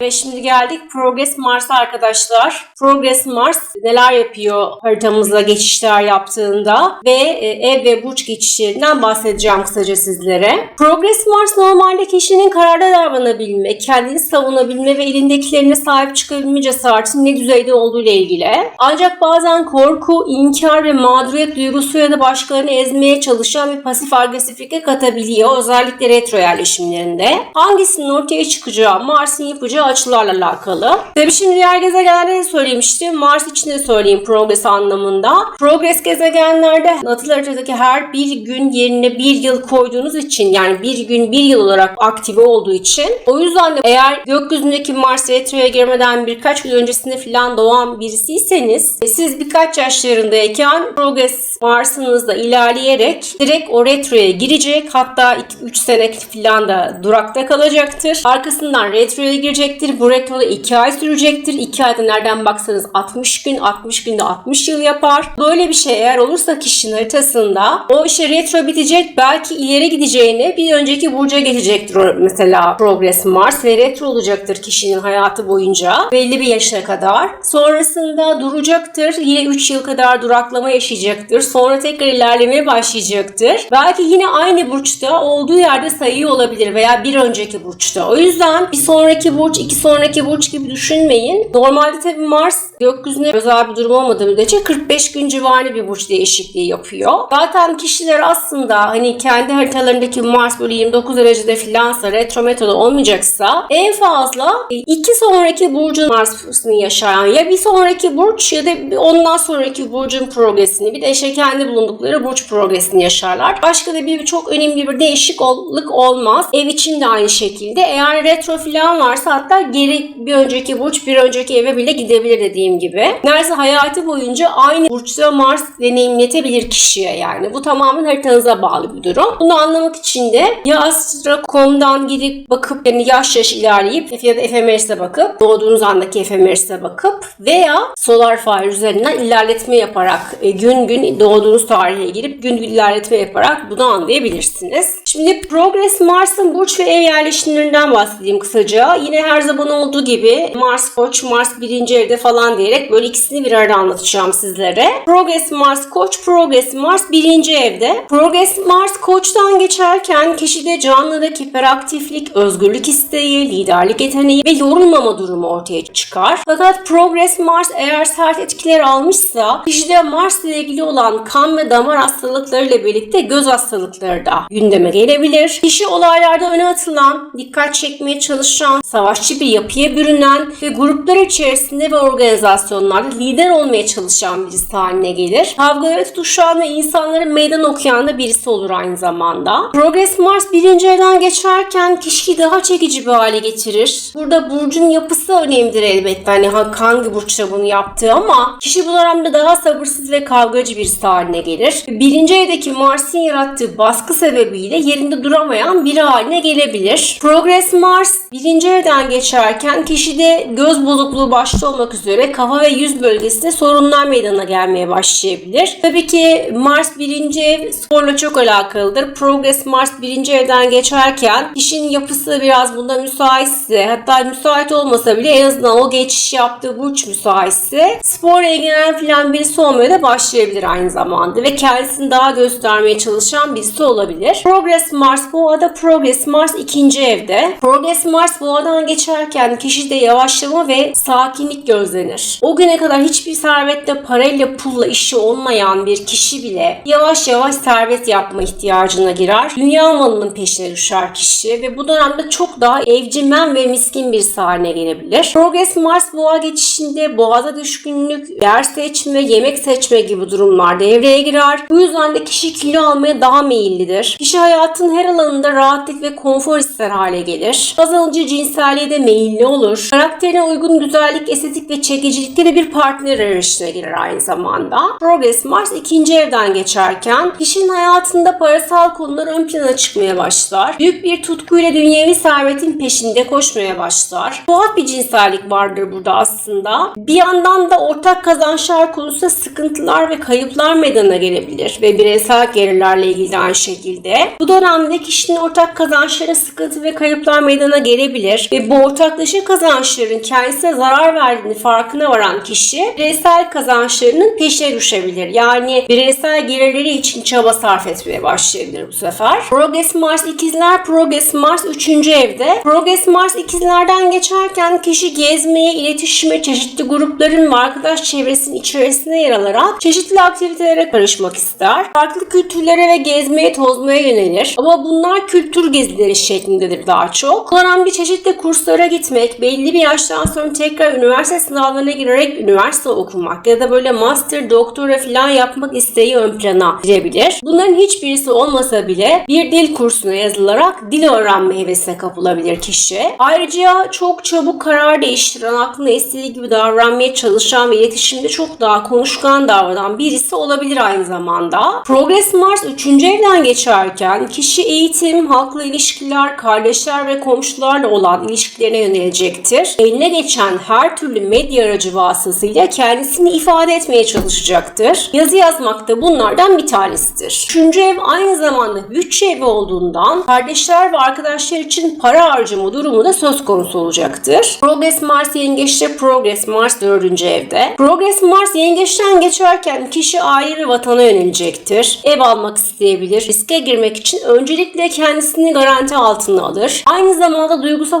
Ve şimdi geldik Progress Mars'a arkadaşlar. Progress Mars neler yapıyor haritamızla geçişler yaptığında ve e, ev ve burç geçişlerinden bahsedeceğim kısaca sizlere. Progress Mars normalde kişinin kararda davranabilme, kendini savunabilme ve elindekilerine sahip çıkabilme cesaretinin ne düzeyde olduğu ile ilgili. Ancak bazen korku, inkar ve mağduriyet duygusu ya da başkalarını ezmeye çalışan bir pasif agresiflik katabiliyor. Özellikle retro yerleşimlerinde. Hangisinin ortaya çıkacağı Mars'ın yapacağı açılarla alakalı. Tabii şimdi diğer gezegenleri söylemiştim. Mars için de söyleyeyim progress anlamında. Progress gezegenlerde natal haritadaki her bir gün yerine bir yıl koyduğunuz için yani bir gün bir yıl olarak aktive olduğu için o yüzden de eğer gökyüzündeki Mars retroya girmeden birkaç gün öncesinde falan doğan birisiyseniz siz birkaç yaşlarındayken progress Mars'ınızda ilerleyerek direkt o retroya girecek. Hatta 2-3 sene falan da durakta kalacaktır. Arkasından retroya girecektir. Bu retroda 2 ay sürecektir. 2 ayda nereden baksanız 60 gün, 60 günde 60 yıl yapar. Böyle bir şey eğer olursa kişinin haritasında o işte retro bitecek. Belki ileri gideceğini bir önceki burca geçecektir mesela Progress Mars ve retro olacaktır kişinin hayatı boyunca belli bir yaşa kadar. Sonrasında duracaktır. Yine 3 yıl kadar duraklama yaşayacaktır. Sonra tekrar ilerlemeye başlayacaktır. Belki yine aynı burçta olduğu yerde sayıyor olabilir veya bir önceki burçta. O yüzden bir sonraki burç, iki sonraki burç gibi düşünmeyin. Normalde tabii Mars gökyüzüne özel bir durum olmadığı müddetçe 45 gün civarı bir burç değişikliği yapıyor. Zaten kişiler aslında hani kendi haritalarındaki Mars böyle 29 derecede filansa retro metodu olmayacaksa en fazla iki sonraki burcun Mars'ını yaşayan ya bir sonraki burç ya da ondan sonraki burcun progresini bir de işte kendi bulundukları burç progresini yaşarlar. Başka da bir çok önemli bir değişiklik olmaz. Ev için de aynı şekilde. Eğer retro falan varsa hatta geri bir önceki burç bir önceki eve bile gidebilir dediğim gibi. Neredeyse hayatı boyunca aynı burçta Mars deneyimletebilir kişiye yani. Bu tamamen haritanıza bağlı bir durum. Bunu anlamak için de ya Astra.com'dan gidip bakıp yani yaş yaş ilerleyip ya da efemeris'e bakıp doğduğunuz andaki efemeris'e bakıp veya SolarFire üzerinden ilerletme yaparak e, gün gün doğduğunuz tarihe girip gün gün ilerletme yaparak bunu anlayabilirsiniz. Şimdi Progress Mars'ın burç ve ev yerleşimlerinden bahsedeyim kısaca. Yine her zaman olduğu gibi Mars Koç, Mars birinci evde falan diyerek böyle ikisini bir arada anlatacağım sizlere. Progress Mars Koç, Progress Mars birinci evde. Progress Mars Koç'tan geçerken kişide canlılık, hiperaktiflik, özgürlük isteği, liderlik yeteneği ve yorulmama durumu ortaya çıkar. Fakat Progress Mars eğer sert etkiler almışsa kişide Mars ile ilgili olan kan ve damar hastalıklarıyla birlikte göz hastalıkları da gündeme gelebilir. Kişi olaylarda öne atılan, dikkat çekmeye çalışan, savaşçı bir yapıya bürünen ve gruplar içerisinde ve organizasyonlarda lider olmaya çalışan birisi haline gelir. Kavgalara tutuşan ve insanların meydan okuyan da birisi olur aynı zamanda. Progress Mars birinci evden geçerken kişiyi daha çekici bir hale getirir. Burada burcun yapısı önemlidir elbette. Hani hangi burçta bunu yaptığı ama kişi bu dönemde daha sabırsız ve kavgacı birisi haline gelir. Birinci evdeki Mars'ın yarattığı baskı sebebiyle yerinde duramayan biri haline gelebilir. Progress Mars birinci evden geçerken kişide göz bozukluğu başta olmak üzere kafa ve yüz bölgesinde sorunlar meydana gelmeye başlayabilir. Tabii ki Mars birinci ev sporla çok alakalıdır. Progress Mars birinci evden geçerken kişinin yapısı biraz bunda müsaitse hatta müsait olmasa bile en azından o geçiş yaptığı burç müsaitse sporla ilgilenen filan birisi olmaya da başlayabilir aynı zamanda ve kendisini daha göstermeye çalışan birisi olabilir. Progress Mars Boğa'da Progress Mars ikinci evde. Progress Mars Boğa'dan geçerken kişide yavaşlama ve sakinlik gözlenir. O güne kadar hiçbir servetle parayla pulla işi olmayan bir kişi bile yavaş yavaş servet yapma ihtiyacına girer. Dünya malının peşine düşer kişi ve bu dönemde çok daha evcimen ve miskin bir haline gelebilir. Progress Mars Boğa geçişinde boğaza düşkünlük, yer seçme, yemek seçme gibi durumlar devreye girer. Bu yüzden de kişi kilo almaya daha meyillidir. Kişi hayatın her alanında rahatlık ve konfor ister hale gelir. Baz alıcı cinselliğe de meyilli olur. Karakterine uygun güzellik, estetik ve çekicilikte de bir partner arayışına girer aynı zamanda. Progress Mars ikinci evden geçerken kişinin hayatında parasal konular ön plana çıkmaya başlar. Büyük bir tutkuyla dünyevi servetin peşinde koşmaya başlar. Tuhaf bir cinsellik vardır burada aslında. Bir yandan da ortak kazançlar konusunda sıkıntılar ve kayıplar meydana gelebilir ve bireysel gelirlerle ilgili aynı şekilde. Bu dönemde kişinin ortak kazançlara sıkıntı ve kayıplar meydana gelebilir ve bu Ortaklaşa kazançların kendisine zarar verdiğini farkına varan kişi bireysel kazançlarının peşine düşebilir. Yani bireysel gelirleri için çaba sarf etmeye başlayabilir bu sefer. Progress Mars ikizler, Progress Mars 3. evde. Progress Mars ikizlerden geçerken kişi gezmeye, iletişime, çeşitli grupların ve arkadaş çevresinin içerisine yer alarak çeşitli aktivitelere karışmak ister. Farklı kültürlere ve gezmeye, tozmaya yönelir. Ama bunlar kültür gezileri şeklindedir daha çok. Bu dönemde çeşitli kurslara gitmek, belli bir yaştan sonra tekrar üniversite sınavlarına girerek üniversite okumak ya da böyle master, doktora falan yapmak isteği ön plana girebilir. Bunların hiçbirisi olmasa bile bir dil kursuna yazılarak dil öğrenme hevesine kapılabilir kişi. Ayrıca çok çabuk karar değiştiren, aklına istediği gibi davranmaya çalışan ve iletişimde çok daha konuşkan davranan birisi olabilir aynı zamanda. Progress Mars 3. evden geçerken kişi eğitim, halkla ilişkiler, kardeşler ve komşularla olan ilişkilerine yönelecektir. Eline geçen her türlü medya aracı vasıtasıyla kendisini ifade etmeye çalışacaktır. Yazı yazmak da bunlardan bir tanesidir. Üçüncü ev aynı zamanda bütçe evi olduğundan kardeşler ve arkadaşlar için para harcama durumu da söz konusu olacaktır. Progress Mars yengeçte Progress Mars 4. evde. Progress Mars yengeçten geçerken kişi aile ve vatana yönelecektir. Ev almak isteyebilir. Riske girmek için öncelikle kendisini garanti altına alır. Aynı zamanda duygusal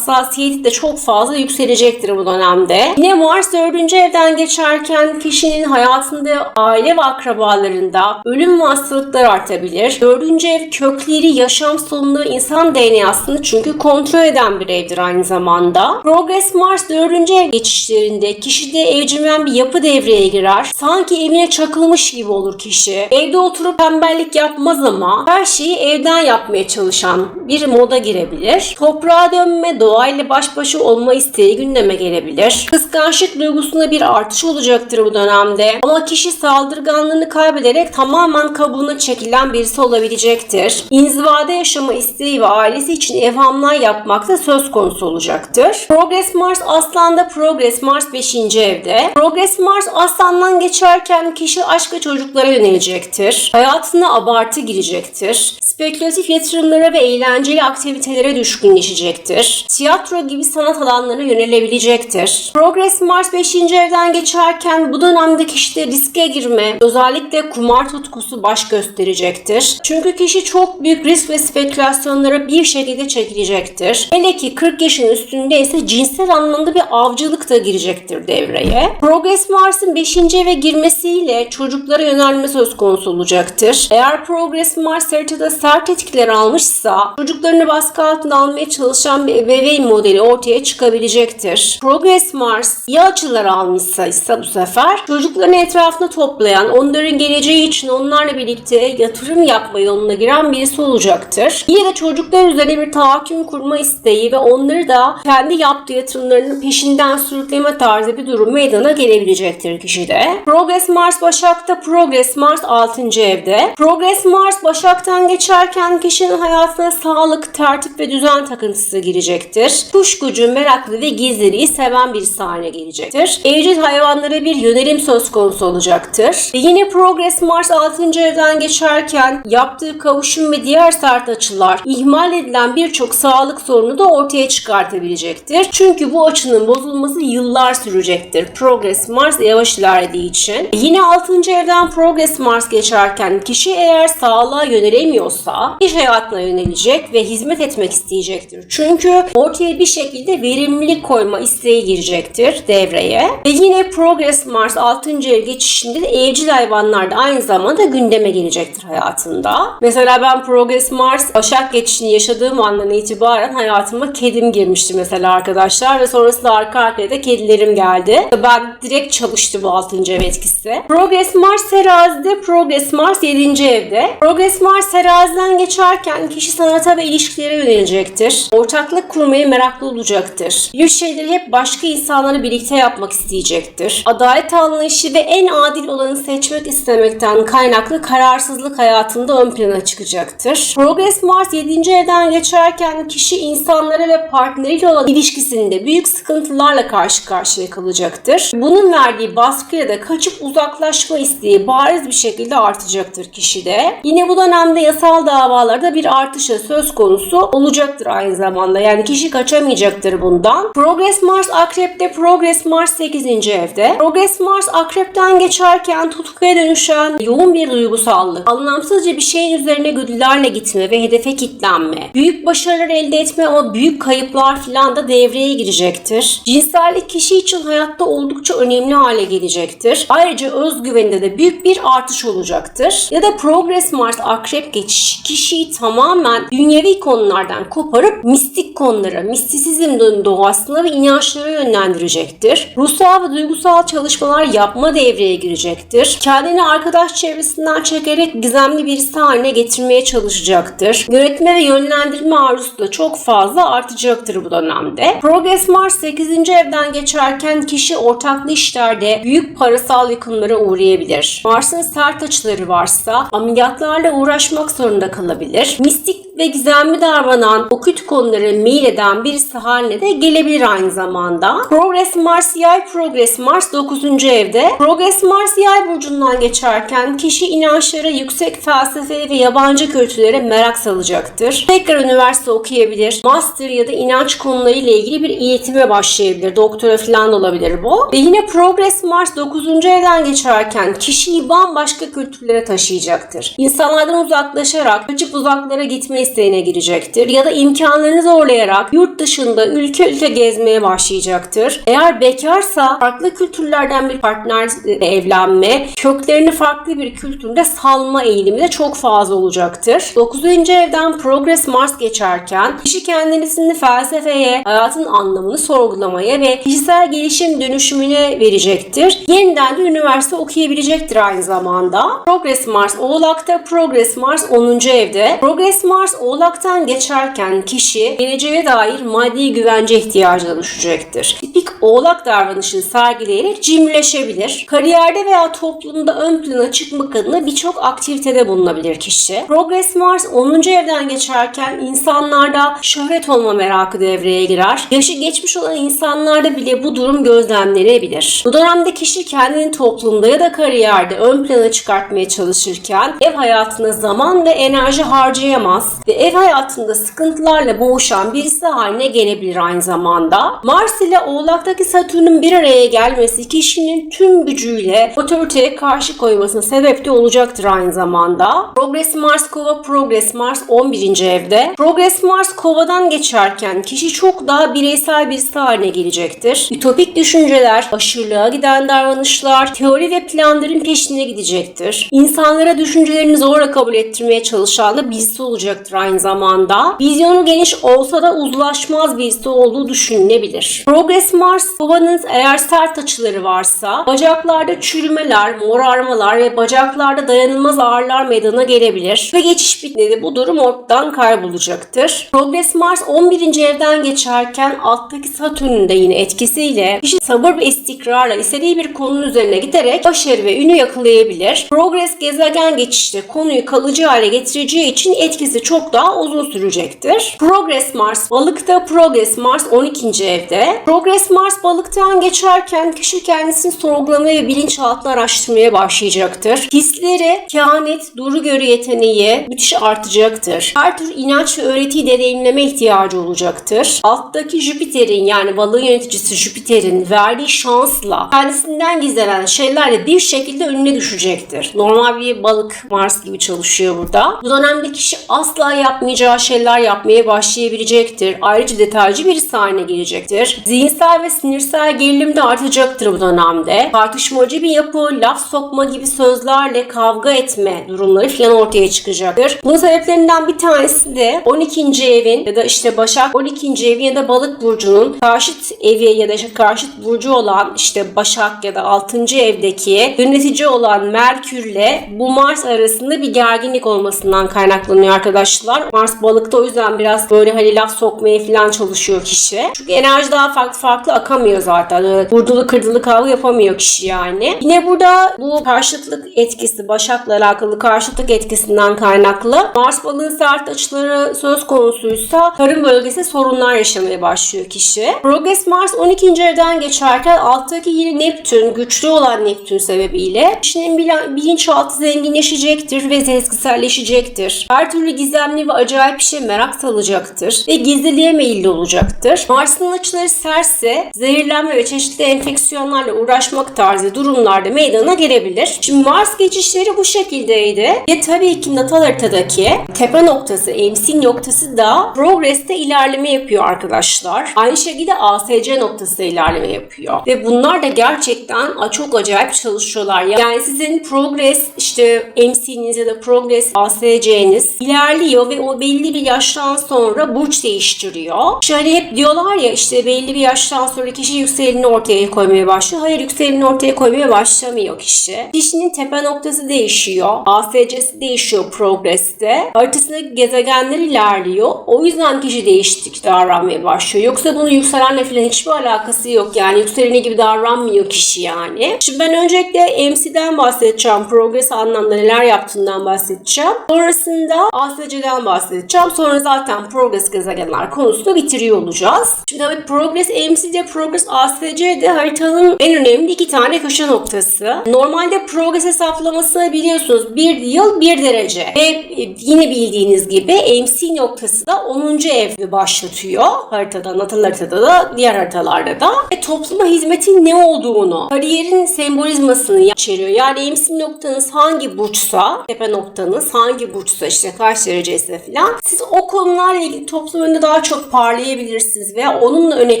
hassasiyeti de çok fazla yükselecektir bu dönemde. Yine Mars 4. evden geçerken kişinin hayatında aile ve akrabalarında ölüm ve hastalıklar artabilir. 4. ev kökleri, yaşam sonunu, insan DNA'sını çünkü kontrol eden bir evdir aynı zamanda. Progress Mars 4. ev geçişlerinde kişide evcimen bir yapı devreye girer. Sanki evine çakılmış gibi olur kişi. Evde oturup pembellik yapmaz ama her şeyi evden yapmaya çalışan bir moda girebilir. Toprağa dönme, doğayla baş başa olma isteği gündeme gelebilir. Kıskançlık duygusunda bir artış olacaktır bu dönemde. Ama kişi saldırganlığını kaybederek tamamen kabuğuna çekilen birisi olabilecektir. İnzivada yaşama isteği ve ailesi için evhamlar yapmak da söz konusu olacaktır. Progress Mars Aslan'da Progress Mars 5. evde. Progress Mars Aslan'dan geçerken kişi aşk ve çocuklara yönelecektir. Hayatına abartı girecektir. Spekülatif yatırımlara ve eğlenceli aktivitelere düşkünleşecektir. Tiyatro gibi sanat alanlarına yönelebilecektir. Progress Mars 5. evden geçerken bu dönemde kişide riske girme, özellikle kumar tutkusu baş gösterecektir. Çünkü kişi çok büyük risk ve spekülasyonlara bir şekilde çekilecektir. Hele ki 40 yaşın üstünde ise cinsel anlamda bir avcılık da girecektir devreye. Progress Mars'ın 5. eve girmesiyle çocuklara yönelme söz konusu olacaktır. Eğer Progress Mars haritada sert etkiler almışsa çocuklarını baskı altına almaya çalışan bir ebeveyn modeli ortaya çıkabilecektir. Progress Mars iyi açılar almışsa ise bu sefer çocuklarını etrafına toplayan, onların geleceği için onlarla birlikte yatırım yapma yoluna giren birisi olacaktır. Yine de çocuklar üzerine bir tahakküm kurma isteği ve onları da kendi yaptığı yatırımlarının peşinden sürükleme tarzı bir durum meydana gelebilecektir kişide. Progress Mars Başak'ta Progress Mars 6. evde. Progress Mars Başak'tan geçerken kişinin hayatına sağlık, tertip ve düzen takıntısı girecektir. Kuşkucu, meraklı ve gizliliği seven birisi haline gelecektir. Evcil hayvanlara bir yönelim söz konusu olacaktır. Ve yine Progress Mars 6. evden geçerken yaptığı kavuşum ve diğer sert açılar ihmal edilen birçok sağlık sorunu da ortaya çıkartabilecektir. Çünkü bu açının bozulması yıllar sürecektir. Progress Mars yavaş ilerlediği için. Yine 6. evden Progress Mars geçerken kişi eğer sağlığa yönelemiyorsa iş hayatına yönelecek ve hizmet etmek isteyecektir. Çünkü ortaya bir şekilde verimlilik koyma isteği girecektir devreye. Ve yine Progress Mars 6. ev geçişinde de evcil hayvanlar da aynı zamanda gündeme gelecektir hayatında. Mesela ben Progress Mars Başak geçişini yaşadığım andan itibaren hayatıma kedim girmişti mesela arkadaşlar ve sonrasında arka arkaya da kedilerim geldi. Ben direkt çalıştı bu 6. ev etkisi. Progress Mars terazide, Progress Mars 7. evde. Progress Mars teraziden geçerken kişi sanata ve ilişkilere yönelecektir. Ortaklık kurmaya meraklı olacaktır. Bir şeyleri hep başka insanları birlikte yapmak isteyecektir. Adalet anlayışı ve en adil olanı seçmek istemekten kaynaklı kararsızlık hayatında ön plana çıkacaktır. Progress Mars 7. evden geçerken kişi insanlara ve partneriyle olan ilişkisinde büyük sıkıntılarla karşı karşıya kalacaktır. Bunun verdiği baskıya da kaçıp uzaklaşma isteği bariz bir şekilde artacaktır kişide. Yine bu dönemde yasal davalarda bir artışı söz konusu olacaktır aynı zamanda. Yani kişi kaçamayacaktır bundan. Progress Mars Akrep'te Progress Mars 8. evde. Progress Mars Akrep'ten geçerken tutkuya dönüşen yoğun bir duygusallık, anlamsızca bir şeyin üzerine güdülerle gitme ve hedefe kitlenme, büyük başarılar elde etme ama büyük kayıplar filan da devreye girecektir. Cinsellik kişi için hayatta oldukça önemli hale gelecektir. Ayrıca özgüveninde de büyük bir artış olacaktır. Ya da Progress Mars Akrep geçişi kişiyi tamamen dünyevi konulardan koparıp mistik konulara, mistisizm doğasına ve inançlara yönlendirecektir. Ruhsal ve duygusal çalışmalar yapma devreye girecektir. Kendini arkadaş çevresinden çekerek gizemli birisi haline getirmeye çalışacaktır. Yönetme ve yönlendirme arzusu da çok fazla artacaktır bu dönemde. Progress Mars 8. evden geçerken kişi ortaklı işlerde büyük parasal yıkımlara uğrayabilir. Mars'ın sert açıları varsa ameliyatlarla uğraşmak zorunda kalabilir. Mistik ve gizemli davranan, okült konulara meyleden birisi haline de gelebilir aynı zamanda. Progress Mars Yay Progress Mars 9. evde. Progress Mars Yay burcundan geçerken kişi inançlara, yüksek felsefeye ve yabancı kültürlere merak salacaktır. Tekrar üniversite okuyabilir. Master ya da inanç konularıyla ilgili bir eğitime başlayabilir. Doktora falan olabilir bu. Ve yine Progress Mars 9. evden geçerken kişiyi bambaşka kültürlere taşıyacaktır. İnsanlardan uzaklaşarak kaçıp uzaklara gitme isteğine girecektir. Ya da imkanlarını zorlayarak yurt dışında ülke ülke gezmeye başlayacaktır. Eğer bekarsa farklı kültürlerden bir partnerle evlenme, köklerini farklı bir kültürde salma eğilimi de çok fazla olacaktır. 9. evden Progress Mars geçerken kişi kendisini felsefeye, hayatın anlamını sorgulamaya ve kişisel gelişim dönüşümüne verecektir. Yeniden de üniversite okuyabilecektir aynı zamanda. Progress Mars Oğlak'ta, Progress Mars 10. evde. Progress Mars Oğlak'tan geçerken kişi geleceğe dair maddi güvence ihtiyacına düşecektir. Tipik Oğlak davranışını sergileyerek cimrileşebilir. Kariyerde veya toplumda ön plana çıkmak adına birçok aktivitede bulunabilir kişi. Progress Mars 10. evden geçerken insanlarda şöhret olma merakı devreye girer. Yaşı geçmiş olan insanlarda bile bu durum gözlemlenebilir. Bu dönemde kişi kendini toplumda ya da kariyerde ön plana çıkartmaya çalışırken ev hayatına zaman ve enerji harcayamaz ve ev hayatında sıkıntılarla boğuşan birisi haline gelebilir aynı zamanda. Mars ile Oğlak'taki Satürn'ün bir araya gelmesi kişinin tüm gücüyle otoriteye karşı koymasına sebep de olacaktır aynı zamanda. Progress Mars Kova Progress Mars 11. evde. Progress Mars Kova'dan geçerken kişi çok daha bireysel birisi haline gelecektir. Ütopik düşünceler, aşırılığa giden davranışlar, teori ve planların peşine gidecektir. İnsanlara düşüncelerini zorla kabul ettirmeye çalışan da birisi olacaktır aynı zamanda. Vizyonu geniş olsa da uzlaşmaz birisi olduğu düşünülebilir. Progress Mars babanız eğer sert açıları varsa bacaklarda çürümeler, morarmalar ve bacaklarda dayanılmaz ağrılar meydana gelebilir ve geçiş bitmedi bu durum ortadan kaybolacaktır. Progress Mars 11. evden geçerken alttaki Satürn'ün de yine etkisiyle kişi sabır ve istikrarla istediği bir konunun üzerine giderek başarı ve ünü yakalayabilir. Progress gezegen geçişte konuyu kalıcı hale getireceği için etkisi çok daha uzun sürecektir. Progress Mars balıkta Progress Mars 12. evde. Progress Mars balıktan geçerken kişi kendisini sorgulamaya ve bilinçaltını araştırmaya başlayacaktır. Hisleri, kehanet, duru görü yeteneği müthiş artacaktır. Her tür inanç ve öğretiyi deneyimleme ihtiyacı olacaktır. Alttaki Jüpiter'in yani balığın yöneticisi Jüpiter'in verdiği şansla kendisinden gizlenen şeylerle bir şekilde önüne düşecektir. Normal bir balık Mars gibi çalışıyor burada. Bu dönemde kişi asla yapmayacağı şeyler yapmaya başlayabilecektir. Ayrıca detaycı birisi haline gelecektir. Zihinsel ve sinirsel gerilim de artacaktır bu dönemde. Tartışmacı bir yapı, laf sokma gibi sözlerle kavga etme durumları falan ortaya çıkacaktır. Bunun sebeplerinden bir tanesi de 12. evin ya da işte Başak 12. evin ya da Balık burcunun karşıt evi ya da işte karşıt burcu olan işte Başak ya da 6. evdeki yönetici olan Merkürle bu Mars arasında bir gerginlik olmasından kaynaklanıyor arkadaşlar. Mars balıkta o yüzden biraz böyle hani laf sokmaya falan çalışıyor kişi. Çünkü enerji daha farklı farklı akamıyor zaten. Öyle vurdulu kırdılı kavga yapamıyor kişi yani. Yine burada bu karşıtlık etkisi Başak'la alakalı karşıtlık etkisinden kaynaklı Mars balığın sert açıları söz konusuysa tarım bölgesi sorunlar yaşamaya başlıyor kişi. Progress Mars 12. evden geçerken alttaki yine Neptün güçlü olan Neptün sebebiyle kişinin bilinçaltı zenginleşecektir ve sezgiselleşecektir. Her türlü gizemli önemli ve acayip bir şey merak salacaktır ve gizliliğe meyilli olacaktır. Mars'ın açıları serse zehirlenme ve çeşitli enfeksiyonlarla uğraşmak tarzı durumlarda meydana gelebilir. Şimdi Mars geçişleri bu şekildeydi. Ve tabii ki natal haritadaki tepe noktası, MC noktası da progreste ilerleme yapıyor arkadaşlar. Aynı şekilde ASC noktası ilerleme yapıyor. Ve bunlar da gerçekten çok acayip çalışıyorlar. Yani sizin progress işte MC'niz ya da progress ASC'niz ilerliyor ve o belli bir yaştan sonra burç değiştiriyor. Şöyle hep diyorlar ya işte belli bir yaştan sonra kişi yükselenini ortaya koymaya başlıyor. Hayır yükselenini ortaya koymaya başlamıyor kişi. Kişinin tepe noktası değişiyor. ASC'si değişiyor progress'te. Haritasındaki gezegenler ilerliyor. O yüzden kişi değişiklik davranmaya başlıyor. Yoksa bunun yükselenle falan hiçbir alakası yok. Yani yükseleni gibi davranmıyor kişi yani. Şimdi ben öncelikle MC'den bahsedeceğim. Progress anlamda neler yaptığından bahsedeceğim. Sonrasında ASC'den bahsedeceğim. Sonra zaten progress gezegenler konusunu bitiriyor olacağız. Şimdi tabii progress MC'de progress ASC'de haritanın en önemli iki tane köşe noktası. Normalde progress hesaplamasını biliyorsunuz. Bir yıl bir derece. Ve yine bildiğiniz gibi MC noktası da 10. ev başlatıyor. Haritada, natal haritada da diğer haritalarda da. Ve topluma hizmetin ne olduğunu, kariyerin sembolizmasını içeriyor. Yani MC noktanız hangi burçsa, tepe noktanız hangi burçsa işte kaç dereceyse falan. Siz o konularla ilgili toplum önünde daha çok parlayabilirsiniz veya onunla öne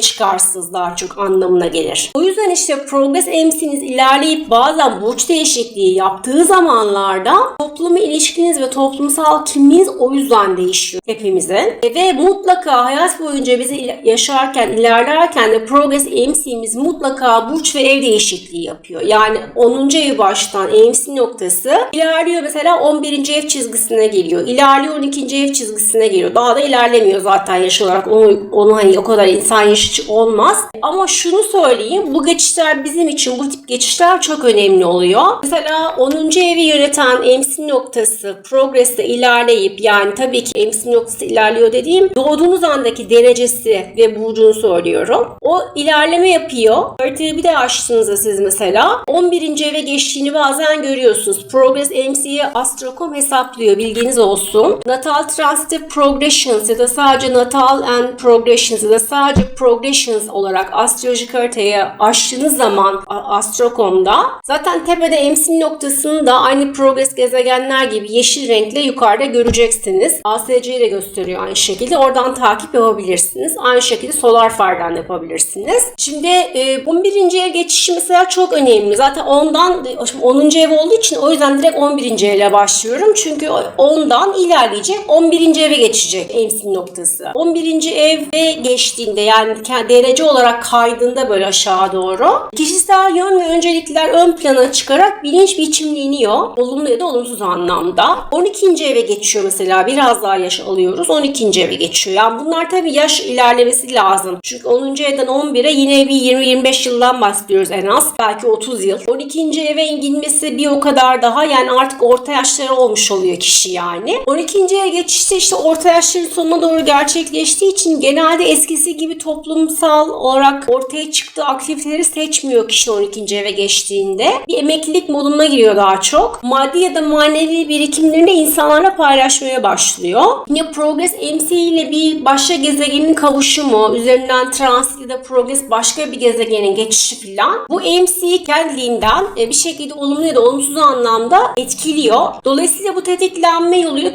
çıkarsınız daha çok anlamına gelir. O yüzden işte progress MC'niz ilerleyip bazen burç değişikliği yaptığı zamanlarda topluma ilişkiniz ve toplumsal kimliğiniz o yüzden değişiyor hepimizin. Ve mutlaka hayat boyunca bizi yaşarken, ilerlerken de progress MC'miz mutlaka burç ve ev değişikliği yapıyor. Yani 10. ev baştan MC noktası ilerliyor mesela 11. ev çizgisine geliyor. İlerliyor 12. ev çizgisine geliyor. Daha da ilerlemiyor zaten yaş olarak. Onu, onu hani o kadar insan yaşı olmaz. Ama şunu söyleyeyim. Bu geçişler bizim için bu tip geçişler çok önemli oluyor. Mesela 10. evi yöneten MC noktası progress'te ilerleyip yani tabii ki MC noktası ilerliyor dediğim doğduğunuz andaki derecesi ve burcunu söylüyorum. O ilerleme yapıyor. Haritayı bir de açtığınızda siz mesela 11. eve geçtiğini bazen görüyorsunuz. Progress MC'ye Astrocom hesaplıyor. Bilginiz olsun. Natal Transitive Progressions ya da sadece Natal and Progressions ya da sadece Progressions olarak astrolojik haritayı açtığınız zaman Astrocom'da zaten tepede MC noktasını da aynı Progress gezegenler gibi yeşil renkle yukarıda göreceksiniz. ASC'yi de gösteriyor aynı şekilde. Oradan takip yapabilirsiniz. Aynı şekilde Solar Fire'dan yapabilirsiniz. Şimdi e, 11. ev geçişi mesela çok önemli. Zaten ondan şimdi 10. ev olduğu için o yüzden direkt 11. evle başlıyorum. Çünkü ondan ilerleyecek 11. eve geçecek MC noktası. 11. eve geçtiğinde yani derece olarak kaydığında böyle aşağı doğru kişisel yön ve öncelikler ön plana çıkarak bilinç biçimli iniyor. Olumlu ya da olumsuz anlamda. 12. eve geçiyor mesela biraz daha yaş alıyoruz. 12. eve geçiyor. Yani bunlar tabii yaş ilerlemesi lazım. Çünkü 10. evden 11'e yine bir 20-25 yıldan bahsediyoruz en az. Belki 30 yıl. 12. eve inilmesi bir o kadar daha yani artık orta yaşları olmuş oluyor kişi yani. 12. eve geçişte işte orta yaşların sonuna doğru gerçekleştiği için genelde eskisi gibi toplumsal olarak ortaya çıktığı aktiviteleri seçmiyor kişi 12. eve geçtiğinde. Bir emeklilik moduna giriyor daha çok. Maddi ya da manevi birikimlerini insanlarla paylaşmaya başlıyor. Yine Progress MC ile bir başka gezegenin kavuşumu, üzerinden transit ya da Progress başka bir gezegenin geçişi filan. Bu MC kendiliğinden e, bir şekilde olumlu ya da olumsuz anlamda etkiliyor. Dolayısıyla bu tetiklenme yoluyla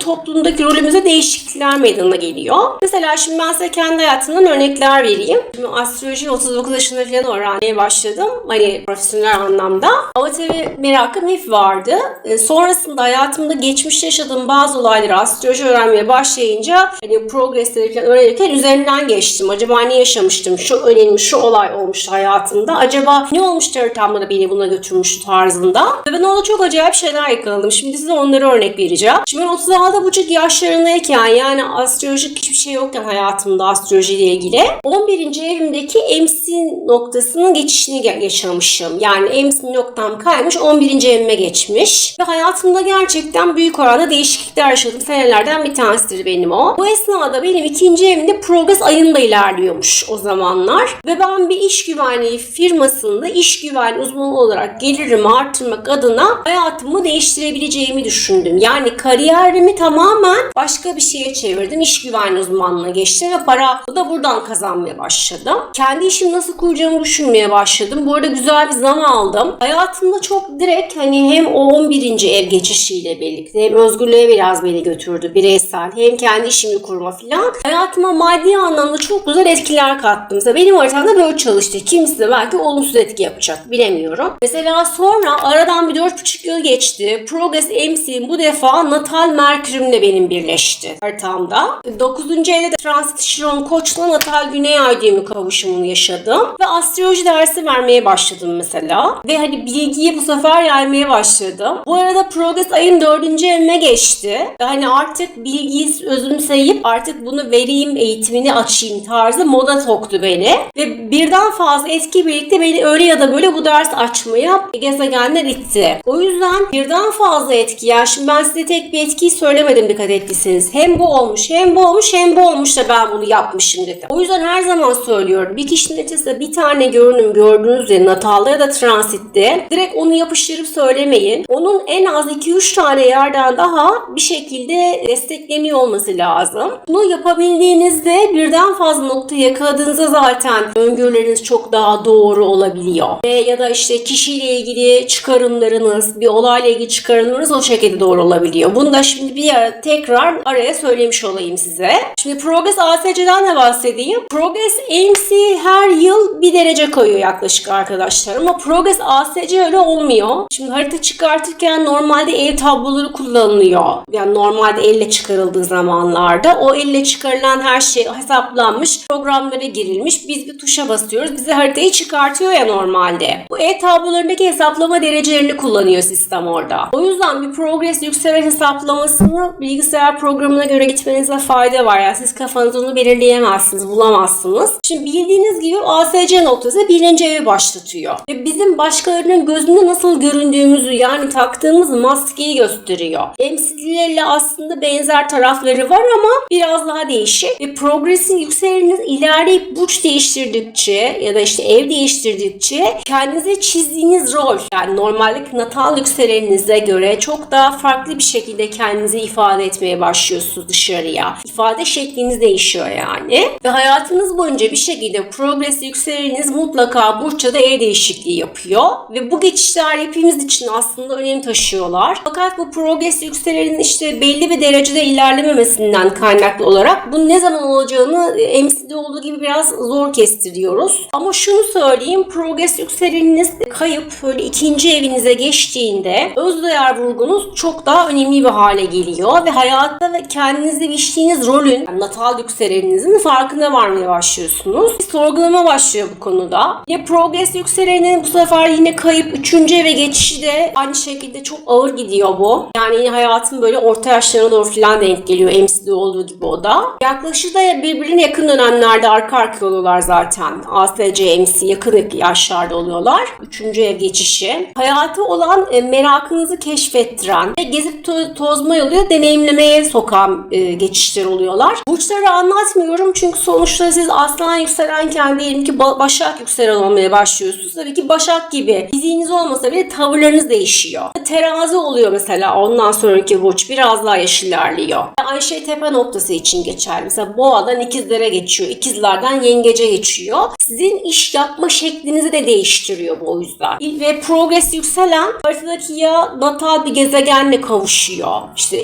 toplumdaki rolümüze değişiklikler meydana geliyor. Mesela şimdi ben size kendi hayatımdan örnekler vereyim. Şimdi astroloji 39 yaşında falan öğrenmeye başladım. Hani profesyonel anlamda. Ama tabii merakım hep vardı. E, sonrasında hayatımda geçmişte yaşadığım bazı olayları astroloji öğrenmeye başlayınca hani progresleri falan öğrenirken üzerinden geçtim. Acaba ne yaşamıştım? Şu önemli, şu olay olmuştu hayatımda. Acaba ne olmuştu haritamda da beni buna götürmüştü tarzında. Ve ben orada çok acayip şeyler yakaladım. Şimdi size onları örnek vereceğim. Şimdi ben 36 buçuk yaşlarındayken yani astrolojik hiçbir şey yokken hayatımda astrolojiyle ilgili 11. evimdeki MC noktasının geçişini yaşamışım. Yani MC noktam kaymış 11. evime geçmiş. Ve hayatımda gerçekten büyük oranda değişiklikler yaşadım. Senelerden bir tanesidir benim o. Bu esnada benim ikinci evimde progres ayında ilerliyormuş o zamanlar. Ve ben bir iş güvenliği firmasında iş güvenliği uzmanı olarak gelirimi artırmak adına hayatımı değiştirebileceğimi düşündüm. Yani kariyerimi tamamen tamamen başka bir şeye çevirdim. İş güvenliği uzmanlığına geçtim ve para da buradan kazanmaya başladım. Kendi işimi nasıl kuracağımı düşünmeye başladım. Bu arada güzel bir zaman aldım. Hayatımda çok direkt hani hem o 11. ev geçişiyle birlikte hem özgürlüğe biraz beni götürdü bireysel hem kendi işimi kurma filan. Hayatıma maddi anlamda çok güzel etkiler kattım. Mesela benim haritamda böyle çalıştı. Kimisi de belki olumsuz etki yapacak bilemiyorum. Mesela sonra aradan bir 4,5 yıl geçti. Progress MC bu defa natal merkürümle benim birleşti haritamda. 9. evde de transit Şiron Koç'la natal güney ay düğümü kavuşumunu yaşadım. Ve astroloji dersi vermeye başladım mesela. Ve hani bilgiyi bu sefer yaymaya başladım. Bu arada Progress ayın 4. evime geçti. Ve hani artık bilgiyi özümseyip artık bunu vereyim eğitimini açayım tarzı moda soktu beni. Ve birden fazla etki birlikte beni öyle ya da böyle bu ders açmaya gezegenler itti. O yüzden birden fazla etki. Yani şimdi ben size tek bir etkiyi söylemedim dikkat ettiyseniz. Hem bu olmuş hem bu olmuş hem bu olmuş da ben bunu yapmışım dedim. O yüzden her zaman söylüyorum. Bir kişinin neticesinde bir tane görünüm gördüğünüzde natalda ya da transitte direkt onu yapıştırıp söylemeyin. Onun en az 2-3 tane yerden daha bir şekilde destekleniyor olması lazım. Bunu yapabildiğinizde birden fazla nokta yakaladığınızda zaten öngörüleriniz çok daha doğru olabiliyor. Ve ya da işte kişiyle ilgili çıkarımlarınız, bir olayla ilgili çıkarımlarınız o şekilde doğru olabiliyor. Bunu da şimdi bir ara, tekrar araya söylemiş olayım size. Şimdi Progress ASC'den de bahsedeyim. Progress MC her yıl bir derece koyuyor yaklaşık arkadaşlar. Ama Progress ASC öyle olmuyor. Şimdi harita çıkartırken normalde el tabloları kullanılıyor. Yani normalde elle çıkarıldığı zamanlarda o elle çıkarılan her şey hesaplanmış, programlara girilmiş. Biz bir tuşa basıyoruz. Bize haritayı çıkartıyor ya normalde. Bu el tablolarındaki hesaplama derecelerini kullanıyor sistem orada. O yüzden bir progress yükselen hesaplamasını bilgisayar programına göre gitmenize fayda var. Yani siz kafanızda onu belirleyemezsiniz, bulamazsınız. Şimdi bildiğiniz gibi ASC noktası birinci evi başlatıyor. Ve bizim başkalarının gözünde nasıl göründüğümüzü yani taktığımız maskeyi gösteriyor. MCD'lerle aslında benzer tarafları var ama biraz daha değişik. Ve progresin yükseleniniz ilerleyip burç değiştirdikçe ya da işte ev değiştirdikçe kendinize çizdiğiniz rol yani normaldeki natal yükseleninize göre çok daha farklı bir şekilde kendinizi ifade etmeye başlıyorsunuz dışarıya. İfade şekliniz değişiyor yani. Ve hayatınız boyunca bir şekilde progres yükseleniniz mutlaka burçta da ev değişikliği yapıyor. Ve bu geçişler hepimiz için aslında önem taşıyorlar. Fakat bu progres yükselenin işte belli bir derecede ilerlememesinden kaynaklı olarak bunun ne zaman olacağını MC'de olduğu gibi biraz zor kestiriyoruz. Ama şunu söyleyeyim progres yükseleniniz kayıp böyle ikinci evinize geçtiğinde öz değer vurgunuz çok daha önemli bir hale geliyor ve hayatta ve kendinizde biçtiğiniz rolün yani natal yükseleninizin farkına varmaya başlıyorsunuz. Bir sorgulama başlıyor bu konuda. Yine progres yükselenin bu sefer yine kayıp üçüncü eve geçişi de aynı şekilde çok ağır gidiyor bu. Yani yine hayatın böyle orta yaşlarına doğru falan denk geliyor MC'de olduğu gibi o da. Yaklaşık da birbirine yakın dönemlerde arka arka oluyorlar zaten. ASC, MC yakın yaşlarda oluyorlar. Üçüncü ev geçişi. Hayatı olan e, merakınızı keşfettiren ve gezip to- tozma yolu deneyimlemeye sokan e, geçişler oluyorlar. Burçları anlatmıyorum çünkü sonuçta siz aslan yükselenken diyelim ki ba- başak yükselen olmaya başlıyorsunuz. Tabii ki başak gibi fiziğiniz olmasa bile tavırlarınız değişiyor. Terazi oluyor mesela ondan sonraki burç biraz daha yaş ilerliyor. Aynı tepe noktası için geçer. Mesela boğadan ikizlere geçiyor. İkizlerden yengece geçiyor. Sizin iş yapma şeklinizi de değiştiriyor bu o yüzden. Ve progres yükselen haritadaki ya natal bir gezegenle kavuşuyor. İşte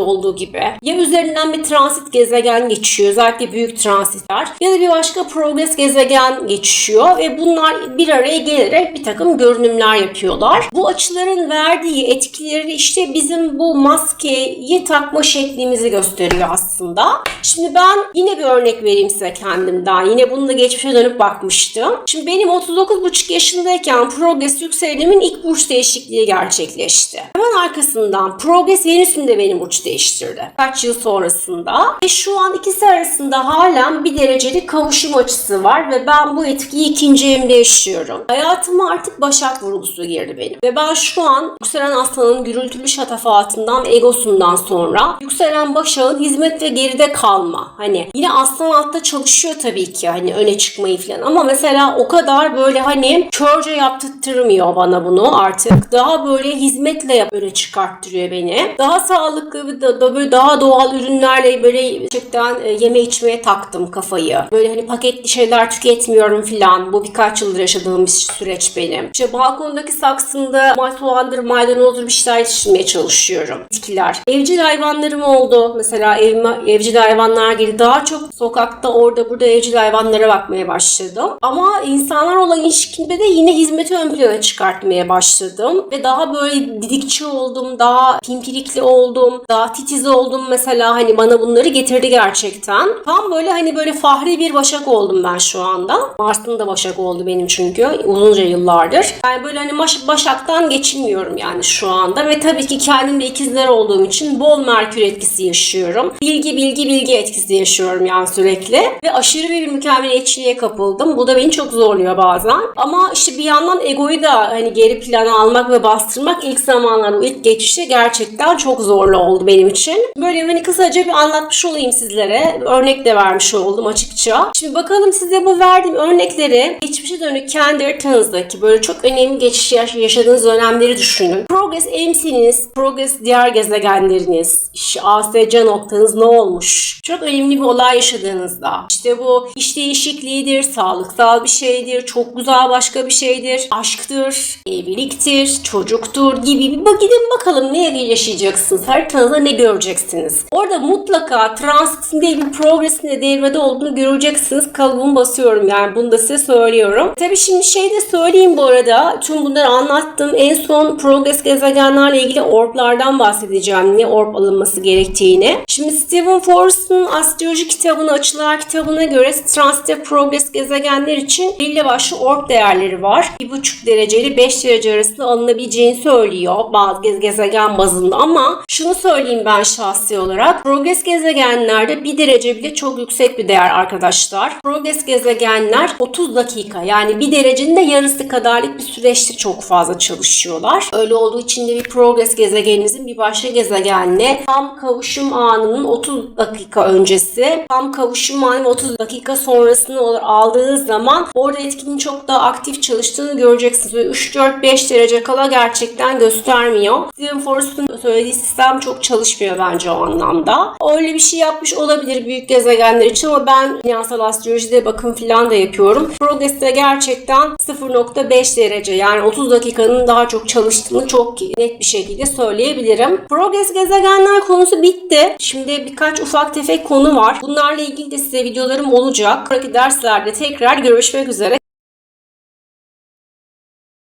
MC'de olduğu gibi. Ya üzerinden bir transit gezegen geçiyor. Özellikle büyük transitler. Ya da bir başka progres gezegen geçiyor ve bunlar bir araya gelerek bir takım görünümler yapıyorlar. Bu açıların verdiği etkileri işte bizim bu maskeyi takma şeklimizi gösteriyor aslında. Şimdi ben yine bir örnek vereyim size kendimden. Yine bunu da geçmişe dönüp bakmıştım. Şimdi benim 39,5 yaşındayken progres yükselenimin ilk burç değişikliği gerçekleşti. Hemen arkasından progres Venüs'ün de benim burç değiştirdi. Kaç yıl sonrasında. Ve şu an ikisi arasında halen bir derecelik kavuşum açısı var ve ben bu etkiyi ikinci evimde yaşıyorum. Hayatıma artık başak vurgusu girdi benim. Ve ben şu an yükselen aslanın gürültülü şatafatından egosundan sonra yükselen başağın hizmet ve geride kalma. Hani yine aslan altta çalışıyor tabii ki hani öne çıkmayı falan ama mesela o kadar böyle hani körce yaptırtmıyor bana bunu artık. Daha böyle hizmetle yap öne çıkarttırıyor beni. Daha sağlıklı da, böyle daha doğal ürünlerle böyle gerçekten e, yeme içmeye taktım kafayı. Böyle hani paketli şeyler tüketmiyorum filan. Bu birkaç yıldır yaşadığım bir süreç benim. İşte balkondaki saksımda soğandır, maydanozdur bir şeyler yetiştirmeye çalışıyorum. Bitkiler. Evcil hayvanlarım oldu. Mesela evime evcil hayvanlar geldi. Daha çok sokakta orada burada evcil hayvanlara bakmaya başladım. Ama insanlar olan ilişkimde de yine hizmeti ön plana çıkartmaya başladım. Ve daha böyle didikçi oldum. Daha pimpirikli oldum. Daha titiz oldum mesela. Hani bana bunları getirdi gerçekten. Tam böyle hani böyle fahri bir başak oldum ben şu anda. Mars'ın da başak oldu benim çünkü uzunca yıllardır. Yani böyle hani baş- başaktan geçinmiyorum yani şu anda. Ve tabii ki kendimle ikizler olduğum için bol merkür etkisi yaşıyorum. Bilgi bilgi bilgi etkisi yaşıyorum yani sürekli. Ve aşırı bir mükemmeliyetçiliğe kapıldım. Bu da beni çok zorluyor bazen. Ama işte bir yandan egoyu da hani geri plana almak ve bastırmak ilk zamanlarda, ilk geçişte gerçekten çok zorlu oldu benim için. Böyle hani kısaca bir anlatmış olayım sizlere. Örnek de vermiş oldum açıkça. Şimdi bakalım size bu verdiğim örnekleri geçmişe dönük kendi haritanızdaki böyle çok önemli geçiş yaş- yaşadığınız dönemleri düşünün. Progress emsiniz, progress diğer gezegenleriniz, işte ASC noktanız ne olmuş? Çok önemli bir olay yaşadığınızda. İşte bu iş değişikliğidir, sağlıksal bir şeydir, çok güzel başka bir şeydir, aşktır, evliliktir, çocuktur gibi bir gidin bakalım ne yaşayacaksınız, haritanızda ne göreceksiniz. Orada mutlaka transitin değil progresin de devrede olduğunu göreceksiniz. Kalıbımı basıyorum yani bunu da size söylüyorum. Tabii şimdi şey de söyleyeyim bu arada. Tüm bunları anlattım. En son progress gezegenlerle ilgili orblardan bahsedeceğim. Ne orb alınması gerektiğini. Şimdi Stephen Forrest'ın astroloji kitabını, açılar kitabına göre transitte progress gezegenler için belli başlı orb değerleri var. 1,5 derece ile 5 derece arasında alınabileceğini söylüyor bazı gez- gezegen bazında ama şunu söyleyeyim ben şahsi olarak. Progress gezegenlerde 1 derece bile çok yüksek bir değer arkadaşlar. Progress gezegenler 30 dakika yani 1 derecenin de yarısı kadarlık bir süreçte çok fazla çalışıyorlar. Öyle olduğu için de bir progress gezegeninizin bir başka gezegenle tam kavuşum anının 30 dakika öncesi, tam kavuşum anı ve 30 dakika sonrasını aldığınız zaman orada etkinin çok daha aktif çalıştığını göreceksiniz. Böyle 3-4-5 derece kala gerçekten göstermiyor. Stephen Forrest'ın söylediği sistem çok çalışmıyor bence o anlamda. Öyle bir şey yapmış olabilir büyük gezegenler için ama ben finansal astrolojide bakım falan da yapıyorum. Progress'te gerçekten 0.5 derece yani 30 dakikanın daha çok çalıştığını çok net bir şekilde söyleyebilirim. Progress gezegenler konusu bitti. Şimdi birkaç ufak tefek konu var. Bunlarla ilgili de size videolarım olacak. Sonraki derslerde tekrar görüşmek üzere.